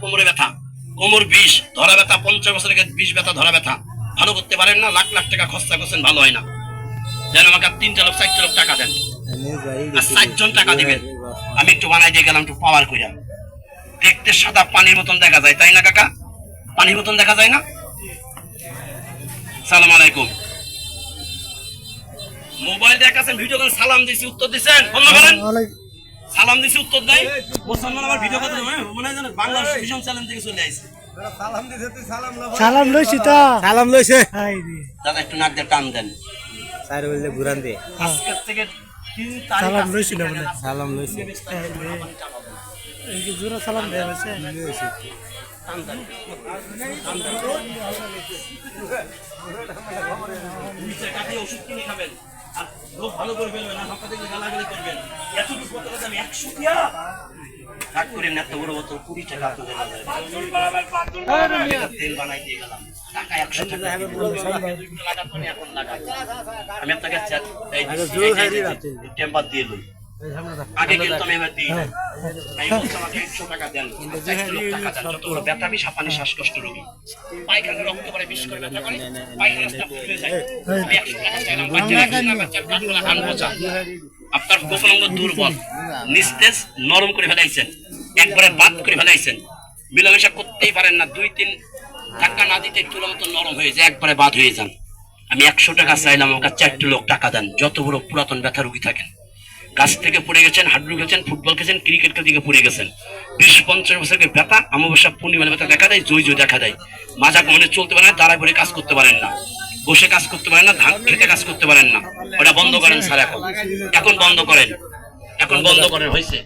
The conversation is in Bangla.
কোমরে ব্যথা। কোমর বিষ ধরা ব্যথা পঞ্চাশ বছর থেকে বিষ ব্যথা ধরা ব্যথা। ভালো করতে পারেন না লাখ লাখ টাকা খরচা করছেন ভালো হয় না। যেন আমাকে তিনটা লোক চারটা লোক টাকা দেন। আর ষাটজন টাকা দিবেন। আমি একটু বানাই দিয়ে গেলাম একটু পাওয়ার কইরা দেখতে সাদা পানির মতন দেখা যায় তাই না কাকা? পানির মতন দেখা যায় না? সালাম আলাইকুম। মোবাইল দেখাছেন ভিডিও করে সালাম দিছি উত্তর দিছেন বন্ধ করেন সালাম দিছি উত্তর দেয়। মুসলমান আমার ভিডিও কথা মনে হয় জানেন বাংলার ভিশন চ্যানেল থেকে চলে আসছে সালাম লইছি তো। সালাম লইছে। হাই রে। দাদা একটু নাক দিয়ে টান দেন। স্যার বললে ঘুরান দে। আজকের থেকে সালাম আজকে লইছি না বলে। সালাম লইছে। হাই রে। এই যে জোড়া সালাম দেয়া হয়েছে। টান দেন। টান দেন। দুই টাকা দিয়ে ওষুধ কিনে খাবেন আর লোক ভালো করে ফেলবেন আর হাঁপা থেকে গালাগালি করবেন এতটুকু বোতলে দাম একশো টিয়া রাগ করেন এত বড় বোতল কুড়ি টাকা আপনাদের তেল বানাই দিয়ে গেলাম টাকা একশো টাকা দিয়ে দিলাম। লাগার পরে এখন লাগাই। আমি আপনাকে টেম্পার দিয়ে দিই আগে কিন্তু আমি এবার দিই। আমি বলছি আমাকে একশো টাকা দেন। টাকা দেন। যত বড় ব্যথা বিষ হাঁপানি শ্বাসকষ্ট রোগী। পায়খানা রক্ত করে বিষ করে ব্যথা করে পায়খানা রাস্তা ফুলে যায়। আমি একশো টাকা চাইলাম বাচ্চারা কিছু না, বাচ্চার কাঠগোলা কান বোঝা। আপনার গোপন অঙ্গ দুর্বল নিস্তেজ নরম করে ফেলাইছেন। একবারে বাদ করে ফেলাইছেন। মিলামেশা করতেই পারেন না। দুই তিন টাকা না দিতে তুলার মতো নরম হয়ে যায় একবারে বাদ হয়ে যান। আমি একশো টাকা চাইলাম আমাকে চারটে লোক টাকা দেন। যত বড় পুরাতন ব্যথা রুগী থাকেন। গাছ থেকে পড়ে গেছেন, হাড্ডু খেয়েছেন ফুটবল খেয়েছেন ক্রিকেট দিকে পড়ে গেছেন। বিশ পঞ্চাশ বছরের ব্যথা আমাবস্যা পূর্ণিমার ব্যথা দেখা দেয়, জয় জয় দেখা দেয়। মাজা মনে চলতে পারে না, দাঁড়ায় পড়ে কাজ করতে পারেন না। বসে কাজ করতে পারেন না, ধান খেতে কাজ করতে পারেন না। ওটা বন্ধ করেন স্যার এখন। এখন বন্ধ করেন। এখন বন্ধ করেন, হয়েছে।